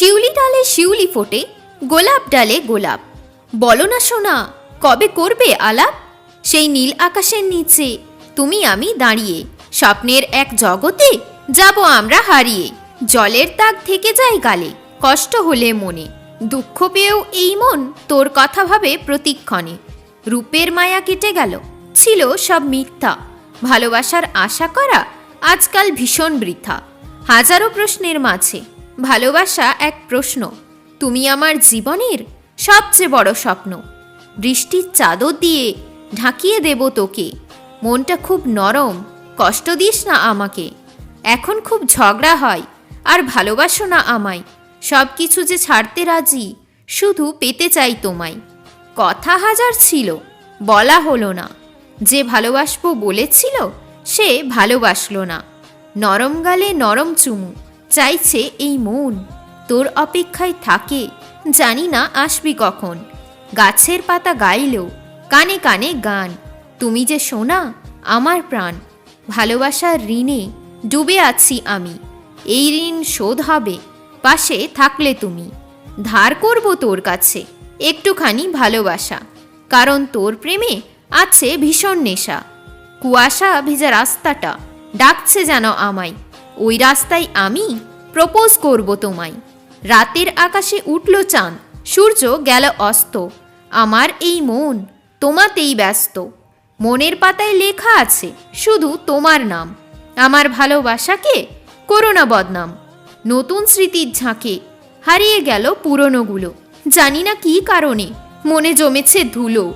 শিউলি ডালে শিউলি ফোটে, গোলাপ ডালে গোলাপ। বলো না সোনা, কবে করবে আলাপ? সেই নীল আকাশের নিচে, তুমি আমি দাঁড়িয়ে। স্বপ্নের এক জগতে যাব আমরা হারিয়ে। জলের দাগ থেকে যায় গালে, কষ্ট হলে মনে। দুঃখ পেয়েও এই মন তোর কথা ভাবে প্রতিক্ষণে। রূপের মায়া কেটে গেল, ছিল সব মিথ্যা। ভালোবাসার আশা করা আজকাল ভীষণ বৃথা। হাজারো প্রশ্নের মাঝে ভালোবাসা এক প্রশ্ন, তুমি আমার জীবনের সবচেয়ে বড় স্বপ্ন। বৃষ্টির চাদর দিয়ে ঢাকিয়ে দেব তোকে। মনটা খুব নরম, কষ্ট দিস না আমাকে। এখন খুব ঝগড়া হয়, আর ভালোবাসো না আমায়। সব কিছু যে ছাড়তে রাজি, শুধু পেতে চাই তোমায়। কথা হাজার ছিল, বলা হলো না। যে ভালোবাসবো বলেছিল, সে ভালোবাসলো না। নরম গালে নরম চুমু। চাইছে এই মন। তোর অপেক্ষায় থাকে, জানি না আসবি কখন। গাছের পাতা গাইলেও, কানে কানে গান। তুমি যে শোনা আমার প্রাণ। ভালোবাসার ঋণে ডুবে আছি আমি। এই ঋণ শোধ হবে, পাশে থাকলে তুমি। ধার করব তোর কাছে, একটুখানি ভালোবাসা। কারণ তোর প্রেমে আছে ভীষণ নেশা। কুয়াশা ভেজা রাস্তাটা, ডাকছে যেন আমায়। ওই রাস্তায় আমি প্রপোজ করব তোমায়। রাতের আকাশে উঠল চাঁদ, সূর্য গেল অস্ত। আমার এই মন তোমাতেই ব্যস্ত। মনের পাতায় লেখা আছে, শুধু তোমার নাম। আমার ভালোবাসাকে করোনা বদনাম। নতুন স্মৃতির ঝাঁকে হারিয়ে গেল পুরনোগুলো। জানি না কী কারণে মনে জমেছে ধুলো।